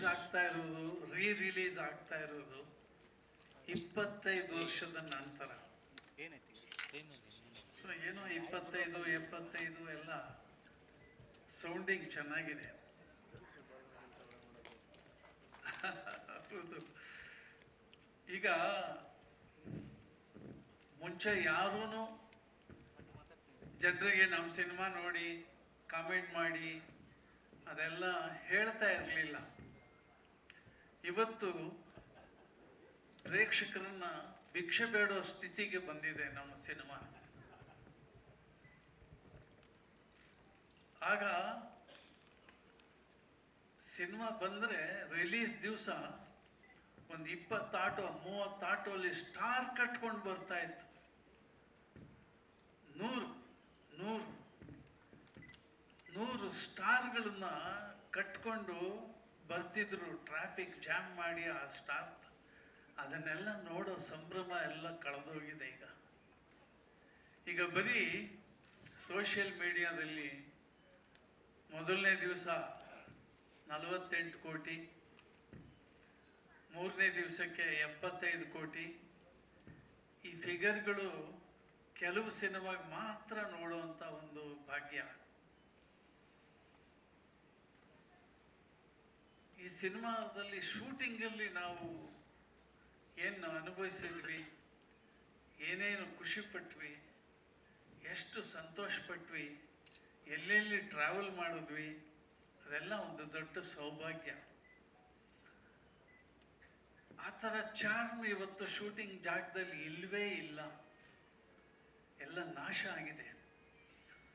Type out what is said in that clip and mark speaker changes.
Speaker 1: Release ಆಗ್ತಾ ಇರೋದು ರೀ ರಿಲೀಸ್ ಆಗ್ತಾ ಇರೋದು ಇಪ್ಪತ್ತೈದು ವರ್ಷದ ನಂತರ. ಸೊ ಏನೋ ಇಪ್ಪತ್ತೈದು, ಎಪ್ಪತ್ತೈದು ಎಲ್ಲ ಸೌಂಡಿಂಗ್ ಚೆನ್ನಾಗಿದೆ. ಈಗ ಮುಂಚೆ ಯಾರೂ ಜನರಿಗೆ ನಮ್ಮ ಸಿನಿಮಾ ನೋಡಿ ಕಾಮೆಂಟ್ ಮಾಡಿ ಅದೆಲ್ಲ ಹೇಳ್ತಾ ಇರಲಿಲ್ಲ. ಇವತ್ತು ಪ್ರೇಕ್ಷಕರನ್ನ ಭಿಕ್ಷೆ ಬೇಡೋ ಸ್ಥಿತಿಗೆ ಬಂದಿದೆ ನಮ್ಮ ಸಿನಿಮಾ. ಆಗ ಸಿನಿಮಾ ಬಂದ್ರೆ ರಿಲೀಸ್ ದಿವಸ ಒಂದು ಇಪ್ಪತ್ತು ಆಟೋ ಮೂವತ್ತು ಆಟೋಲಿ ಸ್ಟಾರ್ ಕಟ್ಕೊಂಡು ಬರ್ತಾ ಇತ್ತು. ನೂರು ನೂರು ನೂರು ಸ್ಟಾರ್ಗಳನ್ನ ಕಟ್ಕೊಂಡು ಬರ್ತಿದ್ರು ಟ್ರಾಫಿಕ್ ಜಾಮ್ ಮಾಡಿ ಆ ಸ್ಟಾಪ್ ಅದನ್ನೆಲ್ಲ ನೋಡೋ ಸಂಭ್ರಮ ಎಲ್ಲ ಕಳೆದೋಗಿದೆ ಈಗ. ಈಗ ಬರೀ ಸೋಷಿಯಲ್ ಮೀಡಿಯಾದಲ್ಲಿ ಮೊದಲನೇ ದಿವಸ ನಲವತ್ತೆಂಟು ಕೋಟಿ, ಮೂರನೇ ದಿವಸಕ್ಕೆ ಎಪ್ಪತ್ತೈದು ಕೋಟಿ. ಈ ಫಿಗರ್ಗಳು ಕೆಲವು ಸಿನಿಮಾಗೆ ಮಾತ್ರ ನೋಡುವಂಥ ಒಂದು ಭಾಗ್ಯ. ಸಿನಿಮಾದಲ್ಲಿ ಶೂಟಿಂಗಲ್ಲಿ ನಾವು ಏನು ಅನುಭವಿಸಿದ್ವಿ, ಏನೇನು ಖುಷಿ ಪಟ್ವಿ, ಎಷ್ಟು ಸಂತೋಷ ಪಟ್ವಿ, ಎಲ್ಲೆಲ್ಲಿ ಟ್ರಾವೆಲ್ ಮಾಡಿದ್ವಿ, ಅದೆಲ್ಲ ಒಂದು ದೊಡ್ಡ ಸೌಭಾಗ್ಯ. ಆ ಥರ ಚಾರ್ಮ್ ಇವತ್ತು ಶೂಟಿಂಗ್ ಜಾಗದಲ್ಲಿ ಇಲ್ಲವೇ ಇಲ್ಲ. ಎಲ್ಲ ನಾಶ ಆಗಿದೆ.